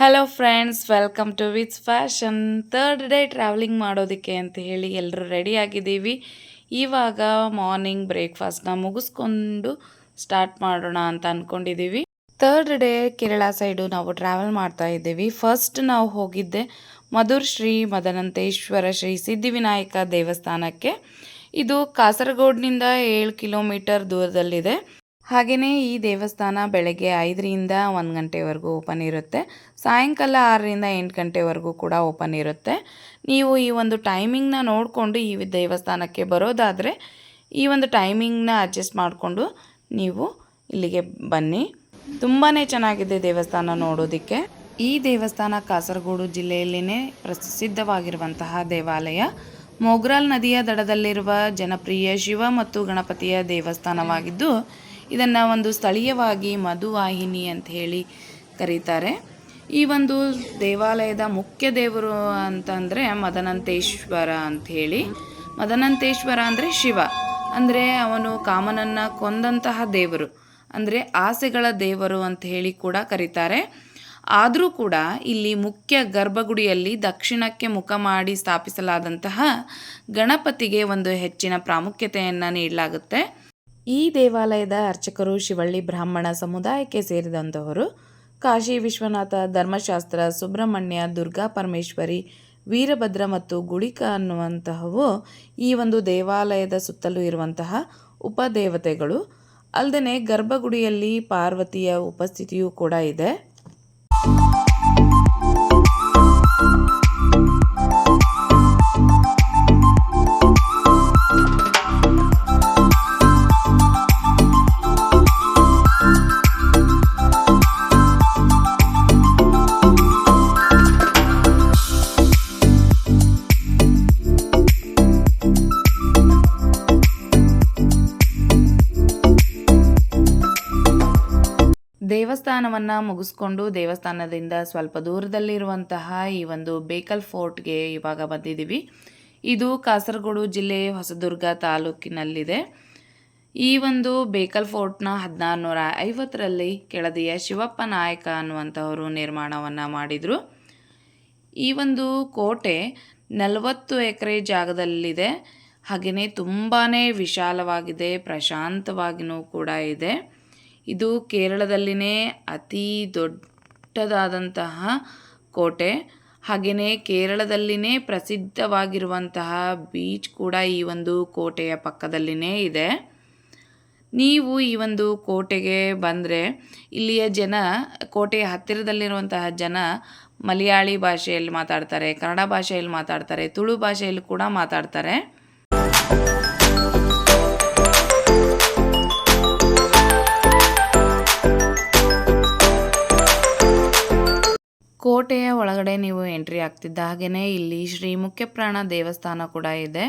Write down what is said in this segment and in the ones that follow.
Hello friends welcome to ವಿತ್ಸ್ fashion third day travelling ಮಾಡೋದಕ್ಕೆ ಅಂತ ಹೇಳಿ ಎಲ್ಲರೂ ರೆಡಿ ಆಗಿದ್ದೀವಿ. ಇವಾಗ ಮಾರ್ನಿಂಗ್ ಬ್ರೇಕ್ಫಾಸ್ಟ್ನ ಮುಗಿಸ್ಕೊಂಡು ಸ್ಟಾರ್ಟ್ ಮಾಡೋಣ ಅಂತ ಅಂದ್ಕೊಂಡಿದ್ದೀವಿ ಥರ್ಡ್ ಡೇ ಕೇರಳ ಸೈಡು ನಾವು ಟ್ರಾವೆಲ್ ಮಾಡ್ತಾ ಇದ್ದೀವಿ. ಫಸ್ಟ್ ನಾವು ಹೋಗಿದ್ದೆ ಮಧುರ್ ಶ್ರೀ ಮದನಂತೇಶ್ವರ ಶ್ರೀ ಸಿದ್ಧಿವಿನಾಯಕ ದೇವಸ್ಥಾನಕ್ಕೆ. ಇದು ಕಾಸರಗೋಡ್ನಿಂದ ಏಳು ಕಿಲೋಮೀಟರ್ ದೂರದಲ್ಲಿದೆ. ಹಾಗೆಯೇ ಈ ದೇವಸ್ಥಾನ ಬೆಳಗ್ಗೆ ಐದರಿಂದ ಒಂದು ಗಂಟೆವರೆಗೂ ಓಪನ್ ಇರುತ್ತೆ. ಸಾಯಂಕಾಲ ಆರರಿಂದ ಎಂಟು ಗಂಟೆವರೆಗೂ ಕೂಡ ಓಪನ್ ಇರುತ್ತೆ. ನೀವು ಈ ಒಂದು ಟೈಮಿಂಗ್ನ ನೋಡಿಕೊಂಡು ಈ ದೇವಸ್ಥಾನಕ್ಕೆ ಬರೋದಾದರೆ ಈ ಒಂದು ಟೈಮಿಂಗ್ನ ಅಡ್ಜಸ್ಟ್ ಮಾಡಿಕೊಂಡು ನೀವು ಇಲ್ಲಿಗೆ ಬನ್ನಿ. ತುಂಬಾ ಚೆನ್ನಾಗಿದೆ ದೇವಸ್ಥಾನ ನೋಡೋದಕ್ಕೆ. ಈ ದೇವಸ್ಥಾನ ಕಾಸರಗೋಡು ಜಿಲ್ಲೆಯಲ್ಲಿನೇ ಪ್ರಸಿದ್ಧವಾಗಿರುವಂತಹ ದೇವಾಲಯ. ಮೊಗ್ರಾಲ್ ನದಿಯ ದಡದಲ್ಲಿರುವ ಜನಪ್ರಿಯ ಶಿವ ಮತ್ತು ಗಣಪತಿಯ ದೇವಸ್ಥಾನವಾಗಿದ್ದು ಇದನ್ನು ಒಂದು ಸ್ಥಳೀಯವಾಗಿ ಮಧುವಾಹಿನಿ ಅಂತ ಹೇಳಿ ಕರೀತಾರೆ. ಈ ಒಂದು ದೇವಾಲಯದ ಮುಖ್ಯ ದೇವರು ಅಂತಂದರೆ ಮದನಂತೇಶ್ವರ ಅಂಥೇಳಿ ಮದನಂತೇಶ್ವರ ಅಂದರೆ ಶಿವ. ಅಂದರೆ ಅವನು ಕಾಮನನ್ನು ಕೊಂದಂತಹ ದೇವರು. ಅಂದರೆ ಆಸೆಗಳ ದೇವರು ಅಂತ ಹೇಳಿ ಕೂಡ ಕರೀತಾರೆ. ಆದರೂ ಕೂಡ ಇಲ್ಲಿ ಮುಖ್ಯ ಗರ್ಭಗುಡಿಯಲ್ಲಿ ದಕ್ಷಿಣಕ್ಕೆ ಮುಖ ಮಾಡಿ ಸ್ಥಾಪಿಸಲಾದಂತಹ ಗಣಪತಿಗೆ ಒಂದು ಹೆಚ್ಚಿನ ಪ್ರಾಮುಖ್ಯತೆಯನ್ನು ನೀಡಲಾಗುತ್ತೆ. ಈ ದೇವಾಲಯದ ಅರ್ಚಕರು ಶಿವಳ್ಳಿ ಬ್ರಾಹ್ಮಣ ಸಮುದಾಯಕ್ಕೆ ಸೇರಿದಂಥವರು ಕಾಶಿ ವಿಶ್ವನಾಥ ಧರ್ಮಶಾಸ್ತ್ರ, ಸುಬ್ರಹ್ಮಣ್ಯ, ದುರ್ಗಾ ಪರಮೇಶ್ವರಿ, ವೀರಭದ್ರ ಮತ್ತು ಗುಳಿಕ ಅನ್ನುವಂತಹವು ಈ ಒಂದು ದೇವಾಲಯದ ಸುತ್ತಲೂ ಇರುವಂತಹ ಉಪದೇವತೆಗಳು. ಅಲ್ಲದೆ ಗರ್ಭಗುಡಿಯಲ್ಲಿ ಪಾರ್ವತಿಯ ಉಪಸ್ಥಿತಿಯೂ ಕೂಡ ಇದೆ. ದೇವಸ್ಥಾನವನ್ನು ಮುಗಿಸ್ಕೊಂಡು ದೇವಸ್ಥಾನದಿಂದ ಸ್ವಲ್ಪ ದೂರದಲ್ಲಿರುವಂತಹ ಈ ಒಂದು ಬೇಕಲ್ ಫೋರ್ಟ್ಗೆ ಇವಾಗ ಬಂದಿದ್ದೀವಿ. ಇದು ಕಾಸರಗೋಡು ಜಿಲ್ಲೆ ಹೊಸದುರ್ಗ ತಾಲೂಕಿನಲ್ಲಿದೆ. ಈ ಒಂದು ಬೇಕಲ್ ಫೋರ್ಟ್ನ ಹದಿನಾರು ನೂರ ಐವತ್ತರಲ್ಲಿ ಕೆಳದಿಯ ಶಿವಪ್ಪ ನಾಯಕ ಅನ್ನುವಂಥವರು ನಿರ್ಮಾಣವನ್ನು ಮಾಡಿದರು. ಈ ಒಂದು ಕೋಟೆ ನಲವತ್ತು ಎಕರೆ ಜಾಗದಲ್ಲಿದೆ. ಹಾಗೆಯೇ ತುಂಬಾ ವಿಶಾಲವಾಗಿದೆ ಪ್ರಶಾಂತವಾಗಿಯೂ ಕೂಡ ಇದೆ. ಇದು ಕೇರಳದಲ್ಲಿನೇ ಅತಿ ದೊಡ್ಡದಾದಂತಹ ಕೋಟೆ. ಹಾಗೆಯೇ ಕೇರಳದಲ್ಲಿನೇ ಪ್ರಸಿದ್ಧವಾಗಿರುವಂತಹ ಬೀಚ್ ಕೂಡ ಈ ಒಂದು ಕೋಟೆಯ ಪಕ್ಕದಲ್ಲಿನೇ ಇದೆ. ನೀವು ಈ ಒಂದು ಕೋಟೆಗೆ ಬಂದರೆ ಇಲ್ಲಿಯ ಜನ, ಕೋಟೆಯ ಹತ್ತಿರದಲ್ಲಿರುವಂತಹ ಜನ ಮಲಯಾಳಿ ಭಾಷೆಯಲ್ಲಿ ಮಾತಾಡ್ತಾರೆ, ಕನ್ನಡ ಭಾಷೆಯಲ್ಲಿ ಮಾತಾಡ್ತಾರೆ, ತುಳು ಭಾಷೆಯಲ್ಲಿ ಕೂಡ ಮಾತಾಡ್ತಾರೆ. ಕೋಟೆಯ ಒಳಗಡೆ ನೀವು ಎಂಟ್ರಿ ಆಗ್ತಿದ್ದ ಹಾಗೆಯೇ ಇಲ್ಲಿ ಶ್ರೀ ಮುಖ್ಯಪ್ರಾಣ ದೇವಸ್ಥಾನ ಕೂಡ ಇದೆ.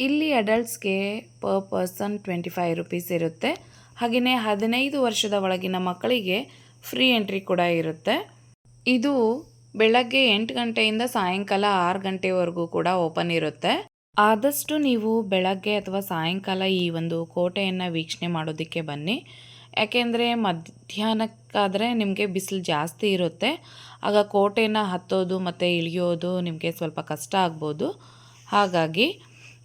ಇಲ್ಲಿ ಅಡಲ್ಟ್ಸ್ಗೆ per person twenty five rupees ಇರುತ್ತೆ. ಹಾಗೆಯೇ ಹದಿನೈದು ವರ್ಷದ ಒಳಗಿನ ಮಕ್ಕಳಿಗೆ ಫ್ರೀ ಎಂಟ್ರಿ ಕೂಡ ಇರುತ್ತೆ. ಇದು ಬೆಳಗ್ಗೆ ಎಂಟು ಗಂಟೆಯಿಂದ ಸಾಯಂಕಾಲ ಆರು ಗಂಟೆವರೆಗೂ ಕೂಡ ಓಪನ್ ಇರುತ್ತೆ. ಆದಷ್ಟು ನೀವು ಬೆಳಗ್ಗೆ ಅಥವಾ ಸಾಯಂಕಾಲ ಈ ಒಂದು ಕೋಟೆಯನ್ನು ವೀಕ್ಷಣೆ ಮಾಡೋದಕ್ಕೆ ಬನ್ನಿ. ಯಾಕೆಂದರೆ ಮಧ್ಯಾಹ್ನಕ್ಕಾದರೆ ನಿಮಗೆ ಬಿಸಿಲು ಜಾಸ್ತಿ ಇರುತ್ತೆ. ಆಗ ಕೋಟೆನ ಹತ್ತೋದು ಮತ್ತು ಇಳಿಯೋದು ನಿಮಗೆ ಸ್ವಲ್ಪ ಕಷ್ಟ ಆಗ್ಬೋದು. ಹಾಗಾಗಿ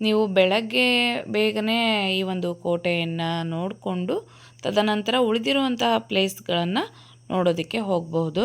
ನೀವು ಬೆಳಗ್ಗೆ ಬೇಗನೆ ಈ ಒಂದು ಕೋಟೆಯನ್ನು ನೋಡಿಕೊಂಡು ತದನಂತರ ಉಳಿದಿರುವಂತಹ ಪ್ಲೇಸ್ಗಳನ್ನು ನೋಡೋದಕ್ಕೆ ಹೋಗಬಹುದು.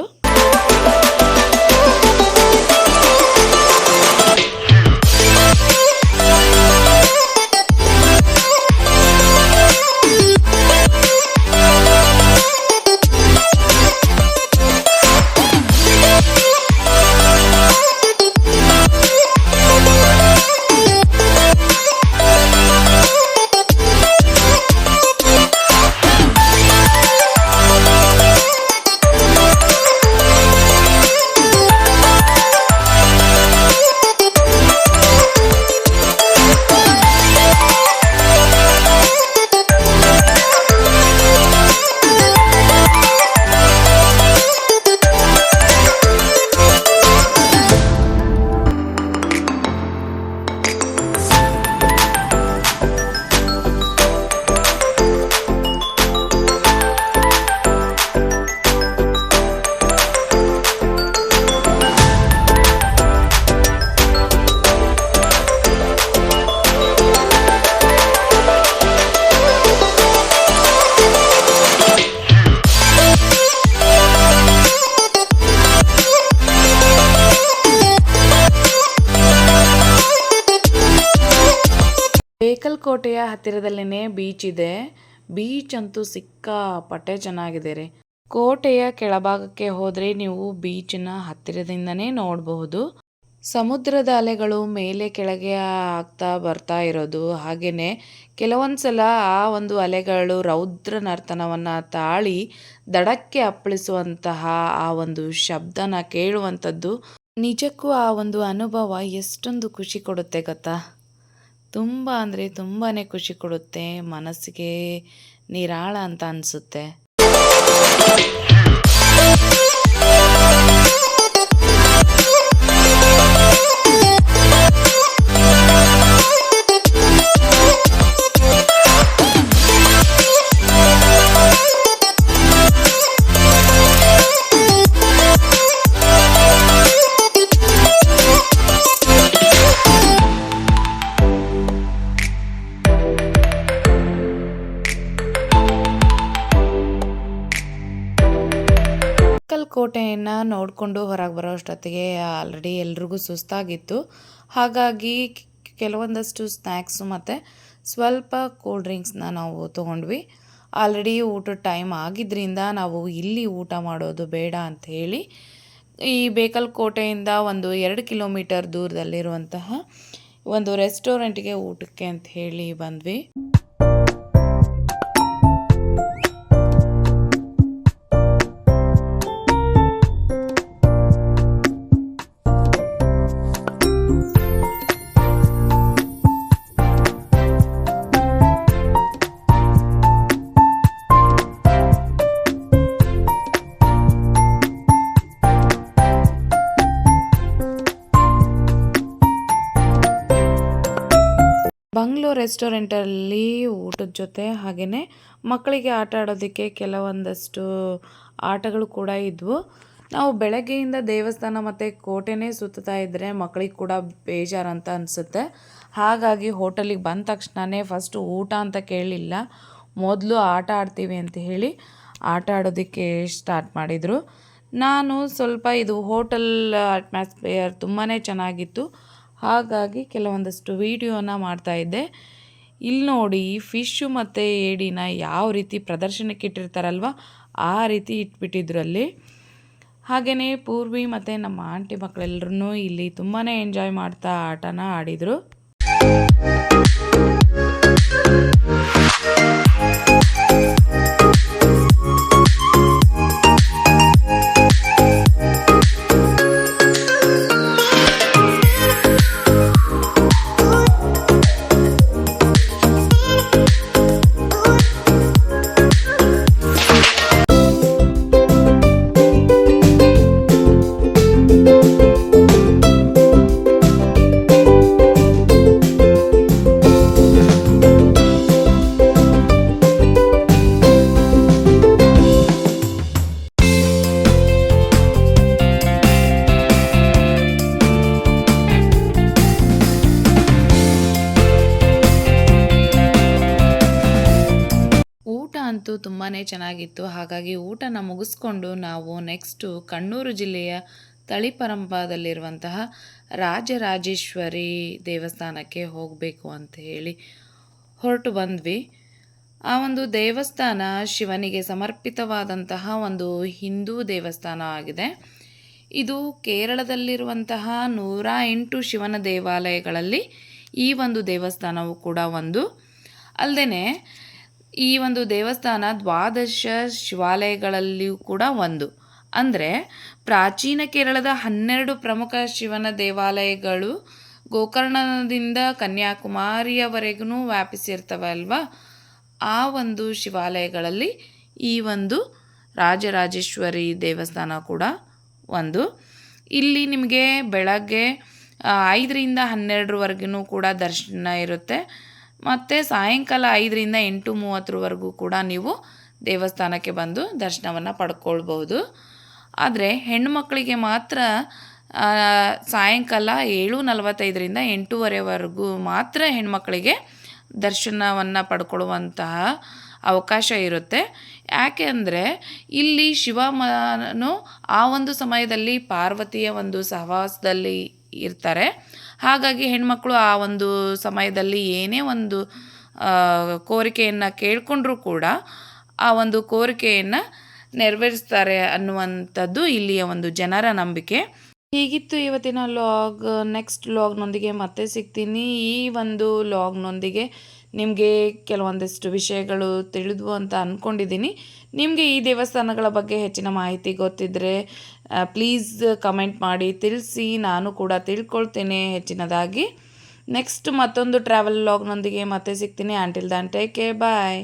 ಕೋಟೆಯ ಹತ್ತಿರದಲ್ಲೇ ಬೀಚ್ ಇದೆ. ಬೀಚ್ ಅಂತೂ ಸಿಕ್ಕಾಪಟ್ಟೆ ಚೆನ್ನಾಗಿದೆ ರೀ. ಕೋಟೆಯ ಕೆಳಭಾಗಕ್ಕೆ ಹೋದರೆ ನೀವು ಬೀಚಿನ ಹತ್ತಿರದಿಂದನೇ ನೋಡಬಹುದು. ಸಮುದ್ರದ ಅಲೆಗಳು ಮೇಲೆ ಕೆಳಗೆ ಆಗ್ತಾ ಬರ್ತಾ ಇರೋದು. ಹಾಗೆಯೇ ಕೆಲವೊಂದು ಸಲ ಆ ಒಂದು ಅಲೆಗಳು ರೌದ್ರ ನರ್ತನವನ್ನು ತಾಳಿ ದಡಕ್ಕೆ ಅಪ್ಪಳಿಸುವಂತಹ ಆ ಒಂದು ಶಬ್ದನ ಕೇಳುವಂಥದ್ದು ನಿಜಕ್ಕೂ ಆ ಒಂದು ಅನುಭವ ಎಷ್ಟೊಂದು ಖುಷಿ ಕೊಡುತ್ತೆ ಗೊತ್ತಾ? ತುಂಬ ಅಂದರೆ ತುಂಬಾ ಖುಷಿ ಕೊಡುತ್ತೆ ಮನಸ್ಸಿಗೆ ನಿರಾಳ ಅಂತ ಅನಿಸುತ್ತೆ. ಕೋಟೆಯನ್ನು ನೋಡಿಕೊಂಡು ಹೊರಗೆ ಬರೋ ಅಷ್ಟೊತ್ತಿಗೆ ಆಲ್ರೆಡಿ ಎಲ್ರಿಗೂ ಸುಸ್ತಾಗಿತ್ತು. ಹಾಗಾಗಿ ಕೆಲವೊಂದಷ್ಟು ಸ್ನ್ಯಾಕ್ಸು ಮತ್ತು ಸ್ವಲ್ಪ ಕೂಲ್ ಡ್ರಿಂಕ್ಸ್ನ ನಾವು ತೊಗೊಂಡ್ವಿ. ಆಲ್ರೆಡಿ ಊಟದ ಟೈಮ್ ಆಗಿದ್ದರಿಂದ ನಾವು ಇಲ್ಲಿ ಊಟ ಮಾಡೋದು ಬೇಡ ಅಂತ ಹೇಳಿ, ಈ ಬೇಕಲ್ ಕೋಟೆಯಿಂದ ಒಂದು ಎರಡು ಕಿಲೋಮೀಟರ್ ದೂರದಲ್ಲಿರುವಂತಹ ಒಂದು ರೆಸ್ಟೋರೆಂಟ್ಗೆ ಊಟಕ್ಕೆ ಅಂತ ಹೇಳಿ ಬಂದ್ವಿ. ರೆಸ್ಟೋರೆಂಟಲ್ಲಿ ಊಟದ ಜೊತೆ ಹಾಗೆಯೇ ಮಕ್ಕಳಿಗೆ ಆಟ ಆಡೋದಕ್ಕೆ ಕೆಲವೊಂದಷ್ಟು ಆಟಗಳು ಕೂಡ ಇದ್ವು. ನಾವು ಬೆಳಗ್ಗೆಯಿಂದ ದೇವಸ್ಥಾನ ಮತ್ತು ಕೋಟೆನೇ ಸುತ್ತಾ ಇದ್ದರೆ ಮಕ್ಕಳಿಗೆ ಕೂಡ ಬೇಜಾರಂತ ಅನಿಸುತ್ತೆ. ಹಾಗಾಗಿ ಹೋಟೆಲಿಗೆ ಬಂದ ತಕ್ಷಣವೇ ಫಸ್ಟು ಊಟ ಅಂತ ಕೇಳಲಿಲ್ಲ. ಮೊದಲು ಆಟ ಆಡ್ತೀವಿ ಅಂತ ಹೇಳಿ ಆಟ ಆಡೋದಕ್ಕೆ ಸ್ಟಾರ್ಟ್ ಮಾಡಿದರು. ನಾನು ಸ್ವಲ್ಪ ಇದು ಹೋಟೆಲ್ ಅಟ್ಮಾಸ್ಫಿಯರ್ ತುಂಬಾ ಚೆನ್ನಾಗಿತ್ತು. ಹಾಗಾಗಿ ಕೆಲವೊಂದಷ್ಟು ವೀಡಿಯೋನ ಮಾಡ್ತಾಯಿದ್ದೆ ಇಲ್ಲಿ ನೋಡಿ ಫಿಶ್ಶು ಮತ್ತು ಏಡಿನ ಯಾವ ರೀತಿ ಪ್ರದರ್ಶನಕ್ಕೆ ಇಟ್ಟಿರ್ತಾರಲ್ವ, ಆ ರೀತಿ ಇಟ್ಬಿಟ್ಟಿದ್ರು ಅಲ್ಲಿ. ಹಾಗೆಯೇ ಪೂರ್ವಿ ಮತ್ತು ನಮ್ಮ ಆಂಟಿ ಮಕ್ಕಳೆಲ್ಲರೂ ಇಲ್ಲಿ ತುಂಬಾ ಎಂಜಾಯ್ ಮಾಡ್ತಾ ಆಟನ ಆಡಿದರು. ಅಂತೂ ತುಂಬಾ ಚೆನ್ನಾಗಿತ್ತು. ಹಾಗಾಗಿ ಊಟನ ಮುಗಿಸ್ಕೊಂಡು ನಾವು ನೆಕ್ಸ್ಟು ಕಣ್ಣೂರು ಜಿಲ್ಲೆಯ ತಳಿಪರಂಬದಲ್ಲಿರುವಂತಹ ರಾಜರಾಜೇಶ್ವರಿ ದೇವಸ್ಥಾನಕ್ಕೆ ಹೋಗಬೇಕು ಅಂತ ಹೇಳಿ ಹೊರಟು ಬಂದ್ವಿ. ಆ ಒಂದು ದೇವಸ್ಥಾನ ಶಿವನಿಗೆ ಸಮರ್ಪಿತವಾದಂತಹ ಒಂದು ಹಿಂದೂ ದೇವಸ್ಥಾನ ಆಗಿದೆ. ಇದು ಕೇರಳದಲ್ಲಿರುವಂತಹ ನೂರ ಎಂಟು ಶಿವನ ದೇವಾಲಯಗಳಲ್ಲಿ ಈ ಒಂದು ದೇವಸ್ಥಾನವು ಕೂಡ ಒಂದು. ಅಲ್ಲದೆ ಈ ಒಂದು ದೇವಸ್ಥಾನ ದ್ವಾದಶ ಶಿವಾಲಯಗಳಲ್ಲಿಯೂ ಕೂಡ ಒಂದು. ಅಂದರೆ ಪ್ರಾಚೀನ ಕೇರಳದ ಹನ್ನೆರಡು ಪ್ರಮುಖ ಶಿವನ ದೇವಾಲಯಗಳು ಗೋಕರ್ಣದಿಂದ ಕನ್ಯಾಕುಮಾರಿಯವರೆಗೂ ವ್ಯಾಪಿಸಿರ್ತವೆ ಅಲ್ವಾ? ಆ ಒಂದು ಶಿವಾಲಯಗಳಲ್ಲಿ ಈ ಒಂದು ರಾಜರಾಜೇಶ್ವರಿ ದೇವಸ್ಥಾನ ಕೂಡ ಒಂದು. ಇಲ್ಲಿ ನಿಮಗೆ ಬೆಳಗ್ಗೆ ಐದರಿಂದ ಹನ್ನೆರಡರವರೆಗೂ ಕೂಡ ದರ್ಶನ ಇರುತ್ತೆ. ಮತ್ತು ಸಾಯಂಕಾಲ ಐದರಿಂದ ಎಂಟು ಮೂವತ್ತರವರೆಗೂ ಕೂಡ ನೀವು ದೇವಸ್ಥಾನಕ್ಕೆ ಬಂದು ದರ್ಶನವನ್ನು ಪಡ್ಕೊಳ್ಬೋದು ಆದರೆ ಹೆಣ್ಣುಮಕ್ಕಳಿಗೆ ಮಾತ್ರ ಸಾಯಂಕಾಲ ಏಳು ನಲವತ್ತೈದರಿಂದ ಎಂಟೂವರೆವರೆಗೂ ಮಾತ್ರ ಹೆಣ್ಮಕ್ಕಳಿಗೆ ದರ್ಶನವನ್ನು ಪಡ್ಕೊಳ್ಳುವಂತಹ ಅವಕಾಶ ಇರುತ್ತೆ. ಯಾಕೆ ಅಂದರೆ ಇಲ್ಲಿ ಶಿವಮನು ಆ ಒಂದು ಸಮಯದಲ್ಲಿ ಪಾರ್ವತಿಯ ಒಂದು ಸಹವಾಸದಲ್ಲಿ ಇರ್ತಾರೆ. ಹಾಗಾಗಿ ಹೆಣ್ಮಕ್ಳು ಆ ಒಂದು ಸಮಯದಲ್ಲಿ ಏನೇ ಒಂದು ಕೋರಿಕೆಯನ್ನು ಕೇಳಿಕೊಂಡ್ರೂ ಕೂಡ ಆ ಒಂದು ಕೋರಿಕೆಯನ್ನು ನೆರವೇರಿಸ್ತಾರೆ ಅನ್ನುವಂಥದ್ದು ಇಲ್ಲಿಯ ಒಂದು ಜನರ ನಂಬಿಕೆ. ಹೀಗಿತ್ತು ಇವತ್ತಿನ ಲಾಗ್ ನೆಕ್ಸ್ಟ್ ಲಾಗ್ನೊಂದಿಗೆ ಮತ್ತೆ ಸಿಗ್ತೀನಿ. ಈ ಒಂದು ಲಾಗ್ನೊಂದಿಗೆ ನಿಮಗೆ ಕೆಲವೊಂದಿಷ್ಟು ವಿಷಯಗಳು ತಿಳಿದ್ವು ಅಂತ ಅಂದ್ಕೊಂಡಿದ್ದೀನಿ ನಿಮಗೆ ಈ ದೇವಸ್ಥಾನಗಳ ಬಗ್ಗೆ ಹೆಚ್ಚಿನ ಮಾಹಿತಿ ಗೊತ್ತಿದ್ದರೆ ಪ್ಲೀಸ್ ಕಮೆಂಟ್ ಮಾಡಿ, ತಿಳಿಸಿ. ನಾನು ಕೂಡ ತಿಳ್ಕೊಳ್ತೇನೆ ಹೆಚ್ಚಿನದಾಗಿ. ನೆಕ್ಸ್ಟ್ ಮತ್ತೊಂದು ಟ್ರಾವೆಲ್ ಲಾಗ್ನೊಂದಿಗೆ ಮತ್ತೆ ಸಿಗ್ತೀನಿ. ಆಂಟಿಲ್ ದಾನ್ ಟೇಕ್ ಬಾಯ್